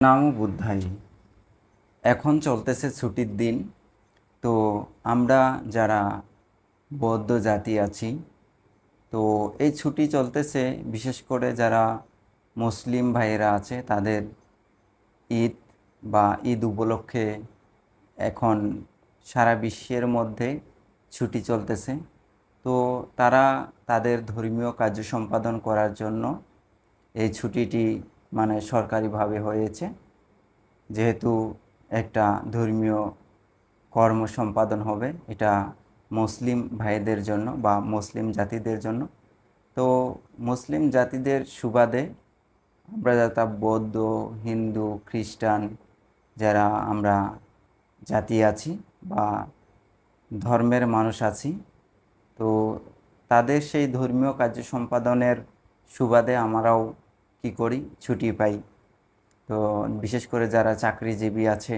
নামও বুদ্ধাই। এখন চলতেছে ছুটির দিন। তো আমরা যারা বৌদ্ধ জাতি আছি, তো এই ছুটি চলতেছে বিশেষ করে যারা মুসলিম ভাইয়েরা আছে, তাদের ঈদ বা ঈদ উপলক্ষে এখন সারা বিশ্বের মধ্যে ছুটি চলতেছে। তো তারা তাদের ধর্মীয় কার্য সম্পাদন করার জন্য এই ছুটিটি মানে সরকারিভাবে হয়েছে। যেহেতু একটা ধর্মীয় কর্ম সম্পাদন হবে, এটা মুসলিম ভাইদের জন্য বা মুসলিম জাতিদের জন্য। তো মুসলিম জাতিদের সুবাদে আমরা যারা বৌদ্ধ, হিন্দু, খ্রিস্টান, যারা আমরা জাতি আছি বা ধর্মের মানুষ আছি, তো তাদের সেই ধর্মীয় কার্য সম্পাদনের সুবাদে আমরাও কি করি? ছুটি পাই। তো বিশেষ করে যারা চাকরিজীবী আছে,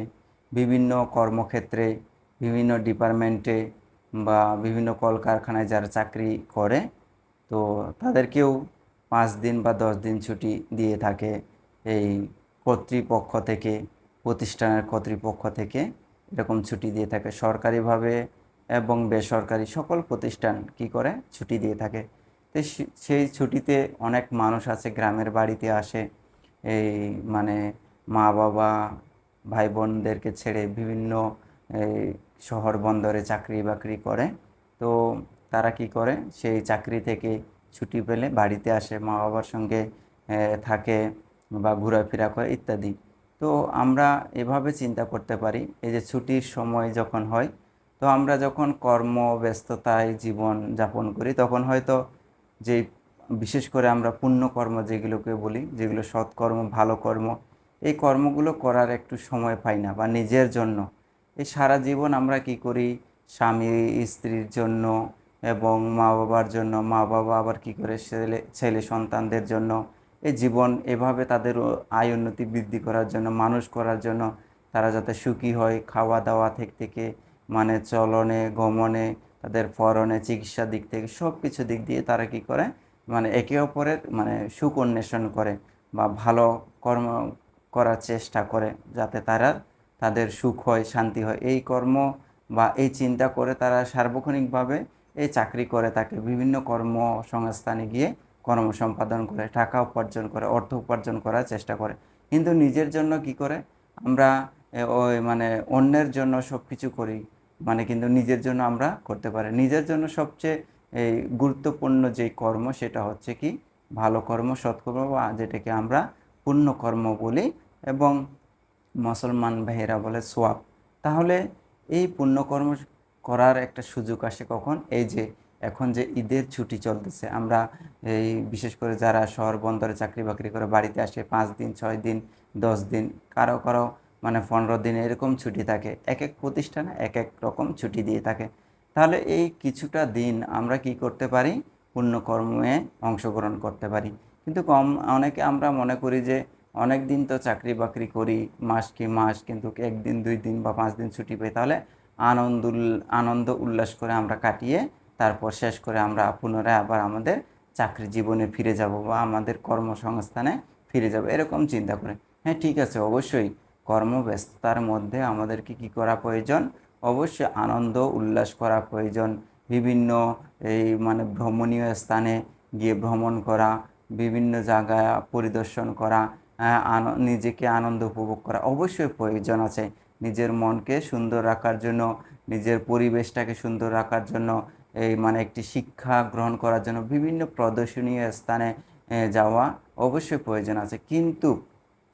বিভিন্ন কর্মক্ষেত্রে, বিভিন্ন ডিপার্টমেন্টে বা বিভিন্ন কলকারখানায় যারা চাকরি করে, তো তাদেরকেও পাঁচ দিন বা দশ দিন ছুটি দিয়ে থাকে এই কর্তৃপক্ষ থেকে, প্রতিষ্ঠানের কর্তৃপক্ষ থেকে এরকম ছুটি দিয়ে থাকে। সরকারিভাবে এবং বেসরকারি সকল প্রতিষ্ঠান কি করে? ছুটি দিয়ে থাকে। তো সেই ছুটিতে অনেক মানুষ আছে গ্রামের বাড়িতে আসে। এই মানে মা বাবা, ভাই বোনদেরকে ছেড়ে বিভিন্ন এই শহর বন্দরে চাকরি বাকরি করে। তো তারা কি করে? সেই চাকরি থেকে ছুটি পেলে বাড়িতে আসে, মা বাবার সঙ্গে থাকে বা ঘোরাফেরা করে ইত্যাদি। তো আমরা এভাবে চিন্তা করতে পারি, এই যে ছুটির সময় যখন হয়, তো আমরা যখন কর্ম ব্যস্ততায় জীবন যাপন করি, তখন হয়তো যে বিশেষ করে আমরা পুণ্যকর্ম যেগুলোকে বলি, যেগুলো সৎকর্ম, ভালো কর্ম, এই কর্মগুলো করার একটু সময় পাই না বা নিজের জন্য। এই সারা জীবন আমরা কি করি? স্বামী, স্ত্রীর জন্য এবং মা বাবার জন্য মা বাবা আবার কি করে? ছেলে ছেলে সন্তানদের জন্য। এই জীবন এভাবে তাদের আয় উন্নতি বৃদ্ধি করার জন্য, মানুষ করার জন্য তারা যাতে সুখী হয় খাওয়া দাওয়া থেকে থেকে মানে চলনে, গমনে তাদের পরনে চিকিৎসা দিক থেকে সব কিছু দিক দিয়ে তারা কি করে? মানে একে অপরের মানে সুখ অন্বেষণ করে বা ভালো কর্ম করার চেষ্টা করে যাতে তারা তাদের সুখ হয়, শান্তি হয়। এই কর্ম বা এই চিন্তা করে তারা সার্বক্ষণিকভাবে এই চাকরি করে থাকে বিভিন্ন কর্মসংস্থানে গিয়ে কর্ম সম্পাদন করে, টাকা উপার্জন করে, অর্থ উপার্জন করার চেষ্টা করে। কিন্তু নিজের জন্য কি করে? আমরা ওই মানে অন্যের জন্য সব কিছু করি। মানে কিন্তু নিজের জন্য আমরা করতে পারি। নিজের জন্য সবচেয়ে এই গুরুত্বপূর্ণ যেই কর্ম সেটা হচ্ছে কি? ভালো কর্ম সৎকর্ম বা যেটাকে আমরা পুণ্য কর্ম বলি এবং মুসলমান ভাইয়েরা বলে সোয়াব। তাহলে এই পুণ্যকর্ম করার একটা সুযোগ আসে কখন? এই যে এখন যে ঈদের ছুটি চলতেছে, আমরা এই বিশেষ করে যারা শহর বন্দরে চাকরি বাকরি করে বাড়িতে আসে, পাঁচ দিন, ছয় দিন, দশ দিন, কারও কারও মানে পনেরো দিন এরকম ছুটি থাকে এক এক প্রতিষ্ঠানে এক এক রকম ছুটি দিয়ে থাকে। তাহলে এই কিছুটা দিন আমরা কি করতে পারি? পুণ্যকর্মে অংশগ্রহণ করতে পারি। কিন্তু কম, অনেকে আমরা মনে করি যে অনেক দিন তো চাকরি বাকরি করি, মাস কি মাস, কিন্তু একদিন, দুই দিন বা পাঁচ দিন ছুটি পাই। তাহলে আনন্দ আনন্দ উল্লাস করে আমরা কাটিয়ে তারপর শেষ করে আমরা পুনরায় আবার আমাদের চাকরি জীবনে ফিরে যাব বা আমাদের কর্মসংস্থানে ফিরে যাব, এরকম চিন্তা করে। হ্যাঁ ঠিক আছে, অবশ্যই। কর্মব্যস্ততার মধ্যে আমাদেরকে কি করা প্রয়োজন? অবশ্যই আনন্দ, উল্লাস করা প্রয়োজন। বিভিন্ন এই মানে ভ্রমণীয় স্থানে গিয়ে ভ্রমণ করা, বিভিন্ন জায়গায় পরিদর্শন করা আন- নিজেকে আনন্দ উপভোগ করা অবশ্যই প্রয়োজন আছে। নিজের মনকে সুন্দর রাখার জন্য, নিজের পরিবেশটাকে সুন্দর রাখার জন্য, এই মানে একটি শিক্ষা গ্রহণ করার জন্য বিভিন্ন প্রদর্শনীয় স্থানে যাওয়া অবশ্যই প্রয়োজন আছে। কিন্তু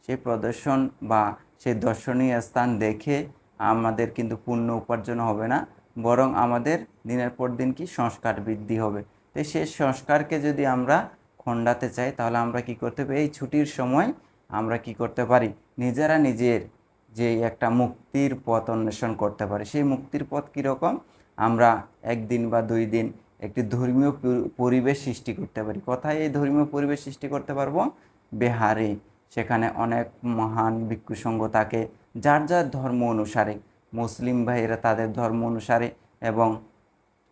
সেই প্রদর্শন বা সেই দর্শনীয় স্থান দেখে আমাদের কিন্তু পুণ্য উপার্জন হবে না, বরং আমাদের দিনের পর দিন কি সংস্কার বৃদ্ধি হবে। তো সেই সংস্কারকে যদি আমরা খণ্ডাতে চাই, তাহলে আমরা কি করতে পারি এই ছুটির সময় আমরা কি করতে পারি? নিজেরা নিজের যে একটা মুক্তির পথ অন্বেষণ করতে পারি। সেই মুক্তির পথ কীরকম? আমরা একদিন বা দুই দিন একটি ধর্মীয় পরিবেশ সৃষ্টি করতে পারি। কোথায় এই ধর্মীয় পরিবেশ সৃষ্টি করতে পারব? বিহারে। সেখানে অনেক মহান ভিক্ষু সংঘ থাকে, যার যার ধর্ম অনুসারে, মুসলিম ভাইয়েরা তাদের ধর্ম অনুসারে এবং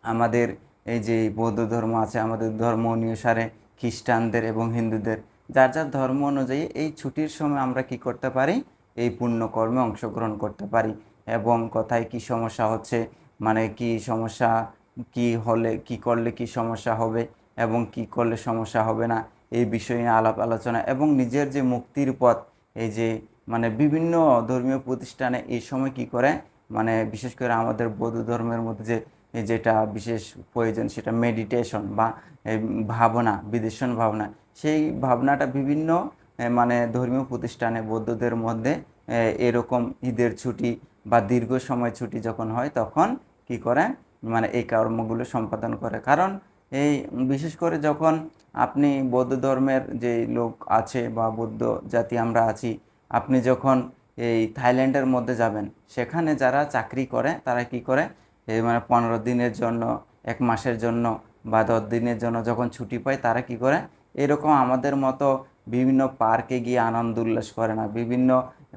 আমাদের এই যে বৌদ্ধ ধর্ম আছে, আমাদের ধর্ম অনুসারে খ্রিস্টানদের এবং হিন্দুদের, যার যার ধর্ম অনুযায়ী এই ছুটির সময় আমরা কি করতে পারি? এই পুণ্যকর্মে অংশগ্রহণ করতে পারি। এবং কোথায় কি সমস্যা হচ্ছে? মানে কি সমস্যা? কি হলে, কি করলে কি সমস্যা হবে? এবং কি করলে সমস্যা হবে না? এই বিষয় নিয়ে আলাপ আলোচনা এবং নিজের যে মুক্তির পথ, এই যে মানে বিভিন্ন ধর্মীয় প্রতিষ্ঠানে এই সময় কি করে মানে বিশেষ করে আমাদের বৌদ্ধ ধর্মের মধ্যে যে যেটা বিশেষ প্রয়োজন সেটা মেডিটেশন বা ভাবনা, বিদেশন ভাবনা, সেই ভাবনাটা বিভিন্ন মানে ধর্মীয় প্রতিষ্ঠানে বৌদ্ধদের মধ্যে এরকম ঈদের ছুটি বা দীর্ঘ সময় ছুটি যখন হয় তখন কি করে মানে এই কর্মগুলো সম্পাদন করে। কারণ এই বিশেষ করে যখন আপনি বৌদ্ধ ধর্মের যে লোক আছে বা বৌদ্ধ জাতি আমরা আছি, আপনি যখন এই থাইল্যান্ডের মধ্যে যাবেন, সেখানে যারা চাকরি করে, তারা কি করে? এই মানে পনেরো দিনের জন্য, এক মাসের জন্য বা দশ দিনের জন্য যখন ছুটি পায়, তারা কি করে? এরকম আমাদের মতো বিভিন্ন পার্কে গিয়ে আনন্দ উল্লাস করে না। বিভিন্ন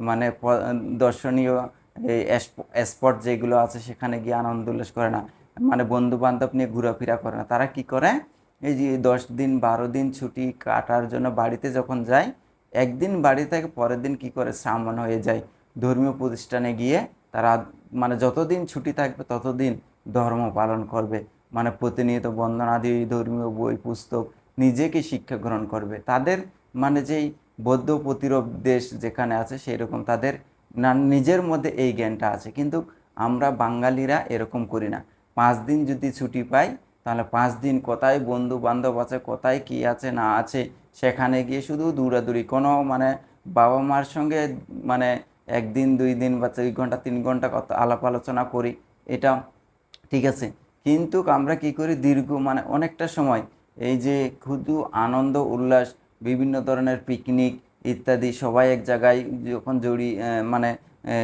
মানে দর্শনীয় স্পট যেগুলো আছে, সেখানে গিয়ে আনন্দ উল্লাস করে না। মানে বন্ধু বান্ধব নিয়ে ঘোরাফেরা করে না। তারা কি করে? এই যে দশ দিন, বারো দিন ছুটি কাটার জন্য বাড়িতে যখন যায়, একদিন বাড়ি থেকে পরের দিন কি করে? শ্রামণ হয়ে যায়। ধর্মীয় প্রতিষ্ঠানে গিয়ে তারা মানে যতদিন ছুটি থাকবে, ততদিন ধর্ম পালন করবে। মানে প্রতিনিয়ত বন্দনাদি, ধর্মীয় বই, পুস্তক নিজেকে শিক্ষা গ্রহণ করবে। তাদের মানে যেই বৌদ্ধ প্রতিরোধ দেশ যেখানে আছে সেই রকম তাদের না নিজের মধ্যে এই জ্ঞানটা আছে। কিন্তু আমরা বাঙালিরা এরকম করি না। পাঁচ দিন যদি ছুটি পাই, তাহলে পাঁচ দিন কোথায় বন্ধু বান্ধব আছে, কোথায়, কি আছে, না আছে, সেখানে গিয়ে শুধু দৌড়াদৌড়ি। কোনো মানে বাবা মার সঙ্গে মানে একদিন, দুই দিন বা দুই ঘণ্টা, তিন ঘণ্টা কত আলাপ আলোচনা করি, এটা ঠিক আছে। কিন্তু আমরা কি করি, দীর্ঘ মানে অনেকটা সময়, এই যে শুধু আনন্দ, উল্লাস, বিভিন্ন ধরনের পিকনিক ইত্যাদি সবাই এক জায়গায় যখন জড়ি মানে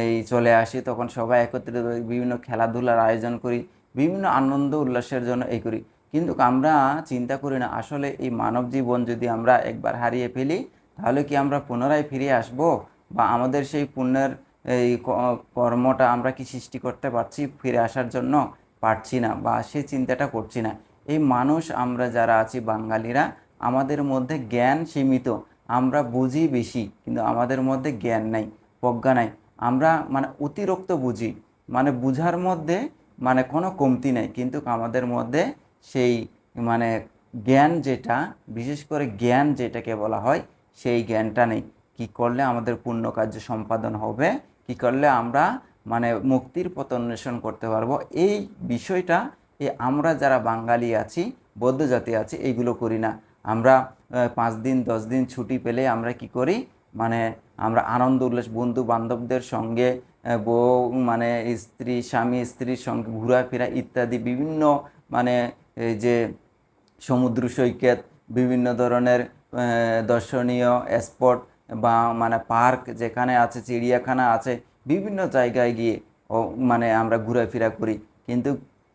এই চলে আসি, তখন সবাই একত্রিত বিভিন্ন খেলাধুলার আয়োজন করি বিভিন্ন আনন্দ, উল্লাসের জন্য এই করি। কিন্তু আমরা চিন্তা করি না, আসলে এই মানব জীবন যদি আমরা একবার হারিয়ে ফেলি, তাহলে কি আমরা পুনরায় ফিরে আসব? বা আমাদের সেই পুণ্যের এই কর্মটা আমরা কি সৃষ্টি করতে পারছি ফিরে আসার জন্য পারছি না বা সেই চিন্তাটা করছি না? এই মানুষ আমরা যারা আছি বাঙালিরা, আমাদের মধ্যে জ্ঞান সীমিত। আমরা বুঝি বেশি, কিন্তু আমাদের মধ্যে জ্ঞান নাই, প্রজ্ঞা নাই। আমরা মানে অতিরিক্ত বুঝি। মানে বুঝার মধ্যে মানে কোনো কমতি নেই। কিন্তু আমাদের মধ্যে সেই মানে জ্ঞান যেটা, বিশেষ করে জ্ঞান যেটাকে বলা হয়, সেই জ্ঞানটা নেই। কি করলে আমাদের পূর্ণ কার্য সম্পাদন হবে? কি করলে আমরা মানে মুক্তির পথ অন্বেষণ করতে পারব? এই বিষয়টা, এই আমরা যারা বাঙালি আছি, বৌদ্ধ জাতি আছি, এইগুলো করি না। আমরা পাঁচ দিন, দশ দিন ছুটি পেলে আমরা কি করি? মানে আমরা আনন্দ উল্লাস বন্ধু বান্ধবদের সঙ্গে বউ মানে স্ত্রী, স্বামী স্ত্রীর সঙ্গে ঘোরাফেরা ইত্যাদি বিভিন্ন মানে যে সমুদ্র সৈকত, বিভিন্ন ধরনের দর্শনীয় স্পট বা মানে পার্ক যেখানে আছে, চিড়িয়াখানা আছে, বিভিন্ন জায়গায় গিয়ে মানে আমরা ঘোরাফেরা করি। কিন্তু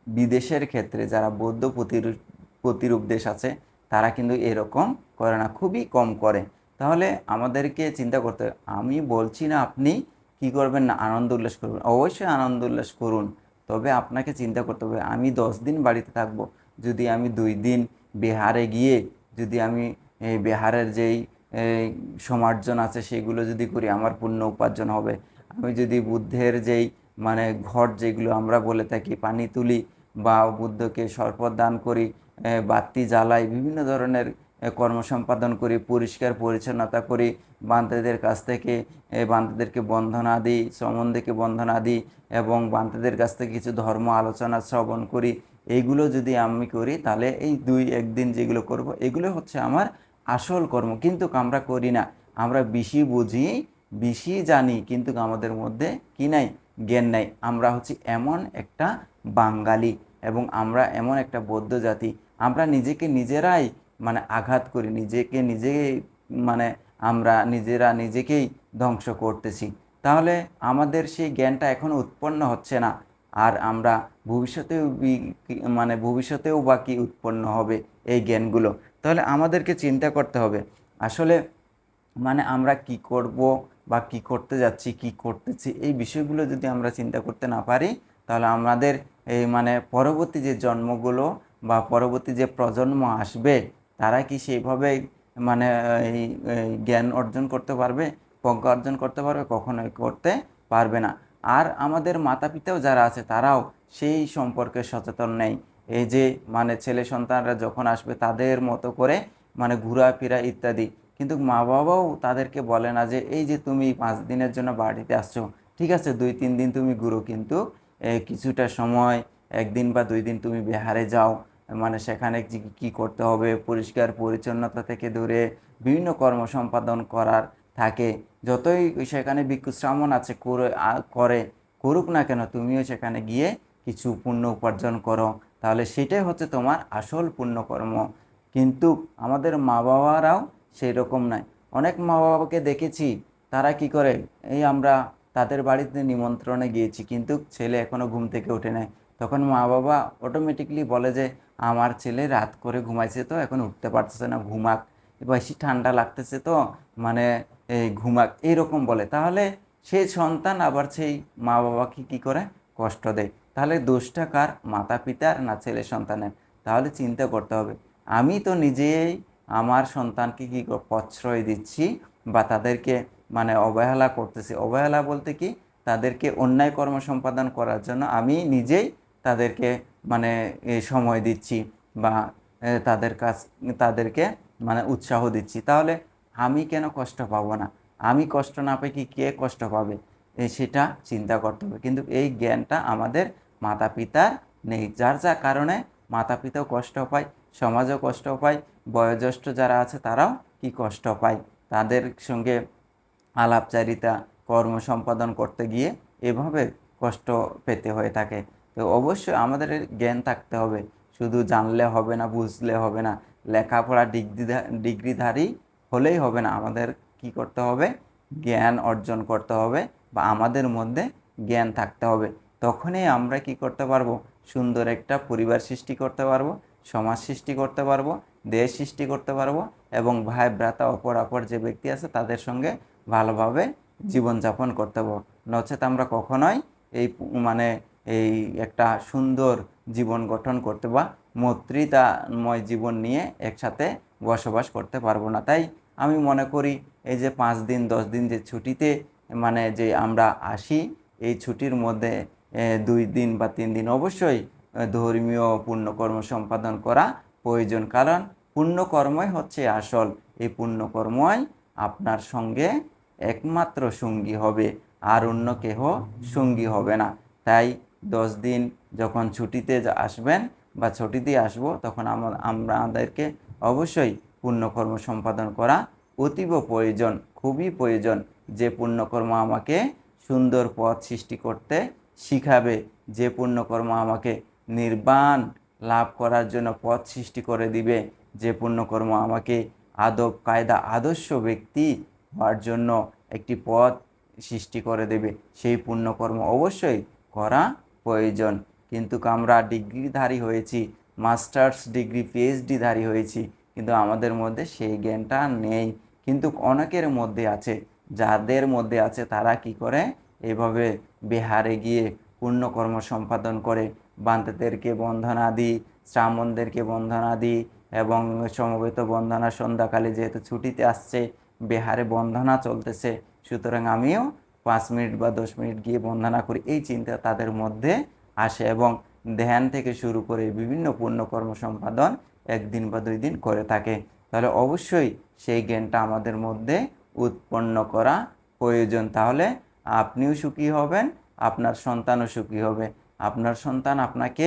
বিদেশের ক্ষেত্রে যারা বৌদ্ধ প্রতিরূপ প্রতিরূপ দেশ আছে, তারা কিন্তু এরকম করে না, খুবই কম করে। তাহলে আমাদেরকে চিন্তা করতে আমি বলছি না আপনি কি করবেন না? আনন্দ উল্লাস করবেন। অবশ্যই আনন্দ উল্লাস করুন। তবে আপনাকে চিন্তা করতে হবে, আমি দশ দিন বাড়িতে থাকব। যদি আমি দুই দিন বিহারে গিয়ে, যদি আমি বিহারের যেই সমার্জন আছে, সেগুলো যদি করি, আমার পুণ্য উপার্জন হবে। আমি যদি বুদ্ধের যেই মানে ঘট যেগুলো আমরা বলে থাকি, পানি তুলি বা বুদ্ধকে শরবত দান করি বাতি জ্বালাই, বিভিন্ন ধরনের কর্ম সম্পাদন করি, পরিষ্কার, পরিচ্ছন্নতা করি বান্তাদের কাছ থেকে বান্তাদেরকে বন্ধনা দিই সম্বন্ধেকে বন্ধনা দিই এবং বান্তাদের কাছ থেকে কিছু ধর্ম আলোচনা শ্রবণ করি। এইগুলো যদি আমি করি, তাহলে এই দুই একদিন যেগুলো করব, এগুলো হচ্ছে আমার আসল কর্ম। কিন্তু আমরা করি না। আমরা বেশি বুঝি, বেশি জানি, কিন্তু আমাদের মধ্যে কি নাই? জ্ঞান নাই। আমরা হচ্ছে এমন একটা বাঙালি এবং আমরা এমন একটা বৌদ্ধ জাতি। আমরা নিজেকে নিজেরাই মানে আঘাত করি, নিজেকে নিজে মানে আমরা নিজেরা নিজেকেই ধ্বংস করতেছি। তাহলে আমাদের সেই জ্ঞানটা এখনও উৎপন্ন হচ্ছে না, আর আমরা ভবিষ্যতেও মানে ভবিষ্যতেও বা কি উৎপন্ন হবে এই জ্ঞানগুলো? তাহলে আমাদেরকে চিন্তা করতে হবে, আসলে মানে আমরা কি করব বা কি করতে যাচ্ছি, কি করতেছি, এই বিষয়গুলো যদি আমরা চিন্তা করতে না পারি, তাহলে আমাদের এই মানে পরবর্তী যে জন্মগুলো বা পরবর্তী যে প্রজন্ম আসবে তারা কি সেইভাবে মানে এই জ্ঞান অর্জন করতে পারবে, প্রজ্ঞা অর্জন করতে পারবে? কখনোই করতে পারবে না। আর আমাদের মাতা পিতাও যারা আছে, তারাও সেই সম্পর্কে সচেতন নেই। এই যে মানে ছেলে সন্তানরা যখন আসবে, তাদের মতো করে মানে ঘোরাফেরা ইত্যাদি। কিন্তু মা বাবাও তাদেরকে বলে না যে, এই যে, তুমি পাঁচ দিনের জন্য বাড়িতে আসছো, ঠিক আছে, দুই, তিন দিন তুমি ঘুরো, কিন্তু কিছুটা সময়, একদিন বা দুই দিন তুমি বিহারে যাও মানে সেখানে কি করতে হবে? পরিষ্কার পরিচ্ছন্নতা থেকে ধরে বিভিন্ন কর্ম সম্পাদন করার থাকে। যতই সেখানে ভিক্ষুশ্রামণ আছে, করে করে করুক না কেন, তুমিও সেখানে গিয়ে কিছু পুণ্য উপার্জন করো। তাহলে সেটাই হচ্ছে তোমার আসল পুণ্যকর্ম। কিন্তু আমাদের মা বাবারাও সেই রকম নয়। অনেক মা বাবাকে দেখেছি, তারা কি করে, এই আমরা তাদের বাড়িতে নিমন্ত্রণে গিয়েছি, কিন্তু ছেলে এখনও ঘুম থেকে ওঠে নাই। তখন মা বাবা অটোমেটিকলি বলে যে, আমার ছেলে রাত করে ঘুমাইছে তো, এখন উঠতে পারতেছে না, ঘুমাক। বেশি ঠান্ডা লাগতেছে তো মানে এই ঘুমাক এইরকম বলে। তাহলে সেই সন্তান আবার সেই মা বাবাকে কি করে? কষ্ট দেয়। তাহলে দোষটা কার? মাতা পিতার না ছেলে সন্তানের? তাহলে চিন্তা করতে হবে, আমি তো নিজেই আমার সন্তানকে কি, প্রশ্রয় দিচ্ছি বা তাদেরকে মানে অবহেলা করতেছি। অবহেলা বলতে কি? তাদেরকে অন্যায় কর্ম সম্পাদন করার জন্য আমি নিজেই তাদেরকে মানে সময় দিচ্ছি বা তাদের কাছ, তাদেরকে মানে উৎসাহ দিচ্ছি। তাহলে আমি কেন কষ্ট পাবো না? আমি কষ্ট না পেয়ে কি কে কষ্ট পাবে? সেটা চিন্তা করতে হবে। কিন্তু এই জ্ঞানটা আমাদের মাতা পিতার নেই। যার যার কারণে মাতা পিতাও কষ্ট পায়, সমাজও কষ্ট পায়, বয়োজ্যেষ্ঠ যারা আছে তারাও কি কষ্ট পায়? তাদের সঙ্গে আলাপচারিতা, কর্ম সম্পাদন করতে গিয়ে এভাবে কষ্ট পেতে হয়ে থাকে। তো অবশ্যই আমাদের জ্ঞান থাকতে হবে। শুধু জানলে হবে না, বুঝলে হবে না, লেখাপড়া ডিগ্রি ডিগ্রিধারী হলেই হবে না। আমাদের কি করতে হবে? জ্ঞান অর্জন করতে হবে বা আমাদের মধ্যে জ্ঞান থাকতে হবে। তখনই আমরা কি করতে পারব? সুন্দর একটা পরিবার সৃষ্টি করতে পারব, সমাজ সৃষ্টি করতে পারব, দেশ সৃষ্টি করতে পারব এবং ভাই, ভ্রাতা, অপর অপর যে ব্যক্তি আছে তাদের সঙ্গে ভালোভাবে জীবনযাপন করতে পারব। নচেত আমরা কখনোই এই মানে এই একটা সুন্দর জীবন গঠন করতে বা মৈত্রিতাময় জীবন নিয়ে একসাথে বসবাস করতে পারব না। তাই আমি মনে করি এই যে পাঁচ দিন, দশ দিন যে ছুটিতে মানে যে আমরা আসি, এই ছুটির মধ্যে দুই দিন বা তিন দিন অবশ্যই ধর্মীয় পুণ্যকর্ম সম্পাদন করা প্রয়োজন। কারণ পুণ্যকর্মই হচ্ছে আসল। এই পুণ্যকর্মই আপনার সঙ্গে একমাত্র সঙ্গী হবে, আর অন্য কেহ সঙ্গী হবে না। তাই দশ দিন যখন ছুটিতে আসবেন বা ছুটিতে আসব, তখন আমা- আমরা আমাদেরকে অবশ্যই পুণ্যকর্ম সম্পাদন করা অতীব প্রয়োজন, খুবই প্রয়োজন। যে পুণ্যকর্ম আমাকে সুন্দর পথ সৃষ্টি করতে শিখাবে, যে পুণ্যকর্ম আমাকে নির্বাণ লাভ করার জন্য পথ সৃষ্টি করে দিবে, যে পুণ্যকর্ম আমাকে আদব, কায়দা, আদর্শ ব্যক্তি হওয়ার জন্য একটি পথ সৃষ্টি করে দেবে, সেই পুণ্যকর্ম অবশ্যই করা প্রয়োজন। কিন্তু আমরা ডিগ্রিধারী হয়েছি, মাস্টার্স ডিগ্রি, পিএইচডিধারী হয়েছি, কিন্তু আমাদের মধ্যে সেই জ্ঞানটা নেই। কিন্তু অনেকের মধ্যে আছে, যাদের মধ্যে আছে তারা কি করে? এভাবে বিহারে গিয়ে পুণ্যকর্ম সম্পাদন করে, বান্তাদেরকে বন্ধনা দিই শ্রামণদেরকে বন্ধনা দিই এবং সমবেত বন্ধনা সন্ধ্যাকালে যেহেতু ছুটিতে আসছে, বিহারে বন্ধনা চলতেছে, সুতরাং আমিও পাঁচ মিনিট বা দশ মিনিট গিয়ে বন্দনা করি এই চিন্তা তাদের মধ্যে আসে এবং ধ্যান থেকে শুরু করে বিভিন্ন পুণ্যকর্ম সম্পাদন একদিন বা দুই দিন করে থাকে। তাহলে অবশ্যই সেই জ্ঞানটা আমাদের মধ্যে উৎপন্ন করা প্রয়োজন। তাহলে আপনিও সুখী হবেন, আপনার সন্তানও সুখী হবে। আপনার সন্তান আপনাকে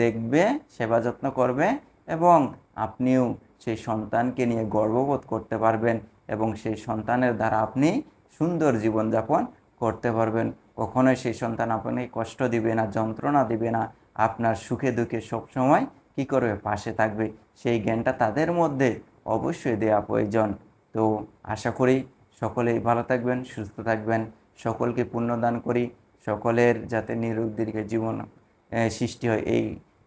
দেখবে, সেবা যত্ন করবে এবং আপনিও সেই সন্তানকে নিয়ে গর্ববোধ করতে পারবেন এবং সেই সন্তানের দ্বারা আপনি সুন্দর জীবনযাপন করতে পারবেন। কখনোই সেই সন্তান আপনাকে কষ্ট দিবে না, যন্ত্রণা দিবে না। আপনার সুখে দুঃখে সবসময় কী করবে? পাশে থাকবে। সেই জ্ঞানটা তাদের মধ্যে অবশ্যই দেওয়া প্রয়োজন। তো আশা করি সকলেই ভালো থাকবেন, সুস্থ থাকবেন। সকলকে পুণ্যদান করি। সকলের যাতে নিরোগ দীর্ঘ জীবন সৃষ্টি হয় এই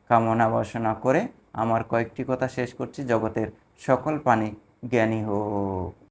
কামনা বাসনা করে আমার কয়েকটি কথা শেষ করছি। জগতের সকল প্রাণী জ্ঞানী হোক।